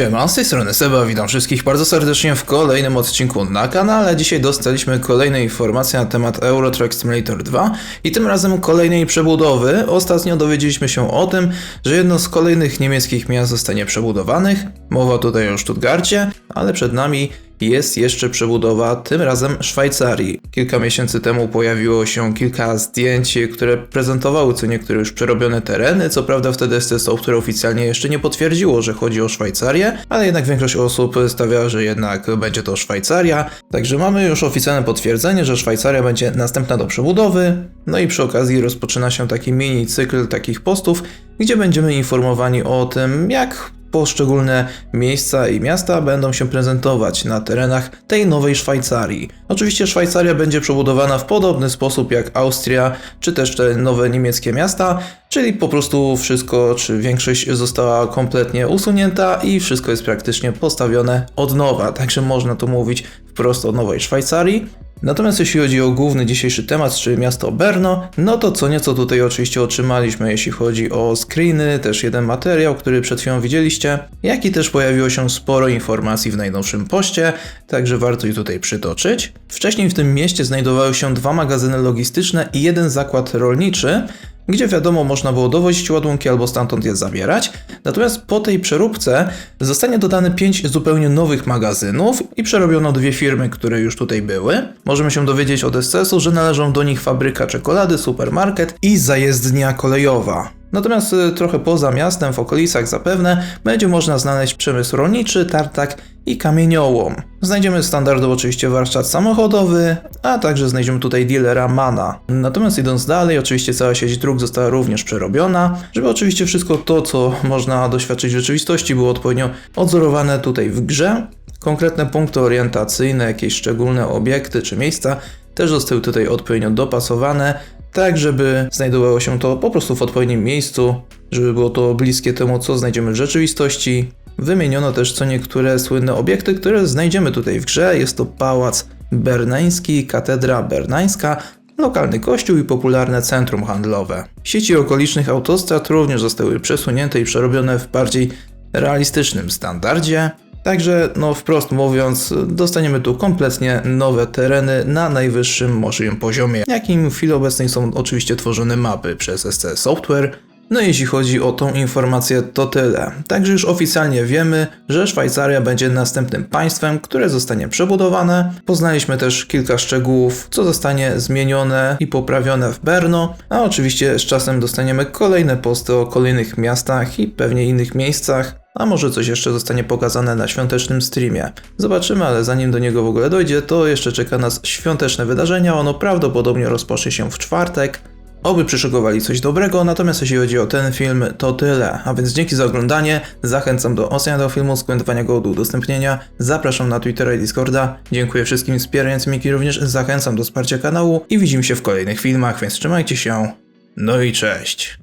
Siema, z tej strony Seba, witam wszystkich bardzo serdecznie w kolejnym odcinku na kanale. Dzisiaj dostaliśmy kolejne informacje na temat Euro Truck Simulator 2 i tym razem kolejnej przebudowy. Ostatnio dowiedzieliśmy się o tym, że jedno z kolejnych niemieckich miast zostanie przebudowanych. Mowa tutaj o Stuttgarcie, ale przed nami jest jeszcze przebudowa, tym razem Szwajcarii. Kilka miesięcy temu pojawiło się kilka zdjęć, które prezentowały co niektóre już przerobione tereny. Co prawda wtedy ST Software oficjalnie jeszcze nie potwierdziło, że chodzi o Szwajcarię, ale jednak większość osób stawia, że jednak będzie to Szwajcaria. Także mamy już oficjalne potwierdzenie, że Szwajcaria będzie następna do przebudowy. No i przy okazji rozpoczyna się taki mini cykl takich postów, gdzie będziemy informowani o tym, jak poszczególne miejsca i miasta będą się prezentować na terenach tej nowej Szwajcarii. Oczywiście Szwajcaria będzie przebudowana w podobny sposób jak Austria, czy też te nowe niemieckie miasta, czyli po prostu wszystko, czy większość została kompletnie usunięta i wszystko jest praktycznie postawione od nowa, także można tu mówić wprost o nowej Szwajcarii. Natomiast jeśli chodzi o główny dzisiejszy temat, czyli miasto Berno, no to co nieco tutaj oczywiście otrzymaliśmy, jeśli chodzi o screeny, też jeden materiał, który przed chwilą widzieliście, jak i też pojawiło się sporo informacji w najnowszym poście, także warto je tutaj przytoczyć. Wcześniej w tym mieście znajdowały się dwa magazyny logistyczne i jeden zakład rolniczy, gdzie wiadomo można było dowozić ładunki albo stamtąd je zabierać. Natomiast po tej przeróbce zostanie dodane 5 zupełnie nowych magazynów i przerobiono dwie firmy, które już tutaj były. Możemy się dowiedzieć od SCS-u, że należą do nich fabryka czekolady, supermarket i zajezdnia kolejowa. Natomiast y, trochę poza miastem, w okolicach zapewne, będzie można znaleźć przemysł rolniczy, tartak i kamieniołom. Znajdziemy standardowo oczywiście warsztat samochodowy, a także znajdziemy tutaj dealera Mana. Natomiast idąc dalej, oczywiście cała sieć dróg została również przerobiona, żeby oczywiście wszystko to, co można doświadczyć w rzeczywistości, było odpowiednio odzorowane tutaj w grze. Konkretne punkty orientacyjne, jakieś szczególne obiekty czy miejsca też zostały tutaj odpowiednio dopasowane, tak żeby znajdowało się to po prostu w odpowiednim miejscu, żeby było to bliskie temu, co znajdziemy w rzeczywistości. Wymieniono też co niektóre słynne obiekty, które znajdziemy tutaj w grze. Jest to Pałac Berneński, Katedra Bernańska, lokalny kościół i popularne centrum handlowe. Sieci okolicznych autostrad również zostały przesunięte i przerobione w bardziej realistycznym standardzie. Także, no wprost mówiąc, dostaniemy tu kompletnie nowe tereny na najwyższym możliwym poziomie, jakim w chwili obecnej są oczywiście tworzone mapy przez SC Software. No jeśli chodzi o tą informację, to tyle. Także już oficjalnie wiemy, że Szwajcaria będzie następnym państwem, które zostanie przebudowane. Poznaliśmy też kilka szczegółów, co zostanie zmienione i poprawione w Berno, a oczywiście z czasem dostaniemy kolejne posty o kolejnych miastach i pewnie innych miejscach. A może coś jeszcze zostanie pokazane na świątecznym streamie. Zobaczymy, ale zanim do niego w ogóle dojdzie, to jeszcze czeka nas świąteczne wydarzenia. Ono prawdopodobnie rozpocznie się w czwartek. Oby przyszykowali coś dobrego, natomiast jeśli chodzi o ten film, to tyle. A więc dzięki za oglądanie, zachęcam do oceniania tego filmu, skomentowania go, do udostępnienia, zapraszam na Twittera i Discorda, dziękuję wszystkim wspierającym, jak i również zachęcam do wsparcia kanału i widzimy się w kolejnych filmach, więc trzymajcie się, no i cześć.